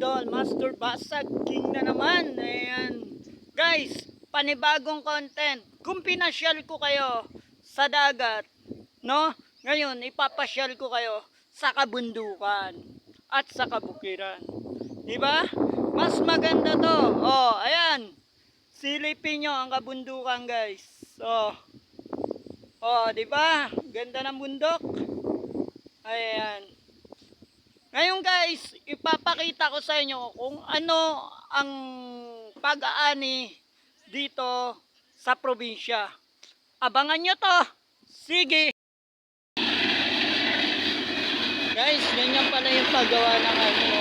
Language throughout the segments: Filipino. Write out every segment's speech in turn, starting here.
Idol, Master Basag King na naman. Ayan. Guys, panibagong content. Kung pinasyal ko kayo sa dagat, no? Ngayon, ipapasyal ko kayo sa kabundukan at sa kabukiran. Di ba? Mas maganda to. Oh, ayan. Silipin nyo ang kabundukan, guys. Oh. Oh, di ba? Ganda ng bundok. Ayan. Ngayon guys, ipapakita ko sa inyo kung ano ang pag-aani dito sa probinsya. Abangan nyo to. Sige. Guys, ganyan pala yung paggawa ng ano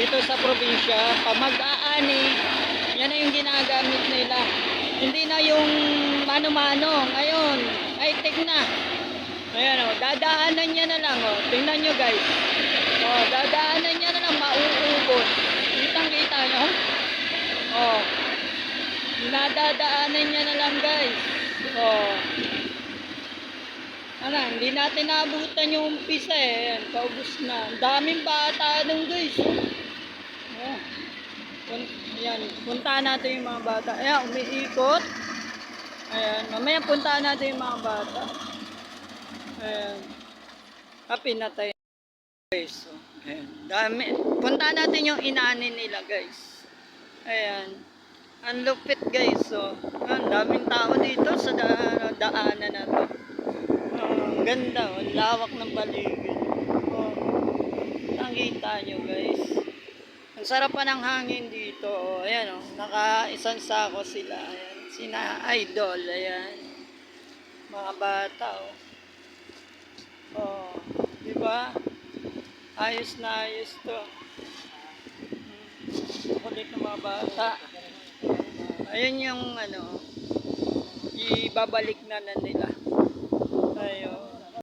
dito sa probinsya. Pag mag-aani, yan na yung ginagamit nila. Hindi na yung mano-mano. Ngayon, ay na. Ayan o, dadaanan niya na lang o. Tingnan nyo guys. Dadaanan niya na lang mauubos. Kitang kita nyo. O, nadadaanan niya na lang guys. O, ano, hindi natin naabutan yung umpisa eh. Ayan, paubos na. Ang daming bata nung guys. O, pun ayan, puntahan natin yung mga bata. Ayan, umiikot. Ayan, mamaya puntahan natin yung mga bata. Ayan. Happy na tayo. Guys, so, ayan. Dami. Puntahan natin yung inanin nila, guys. Ayan. Ang lupit, guys. So, ang daming tao dito sa da- daanan na to. Oh, ang ganda, oh. Ang lawak ng paligid. Oh. Nakita nyo, guys. Ang sarap pa ng hangin dito. Oh. Ayan, oh. Naka-isang sako sila. Ayan. Sina idol. Ayan. Mga bata, oh. Oh, di ba? Ayos na ayos to. Kulit ng mga bata. Ayun yung ano, ibabalik na na nila. Ayo.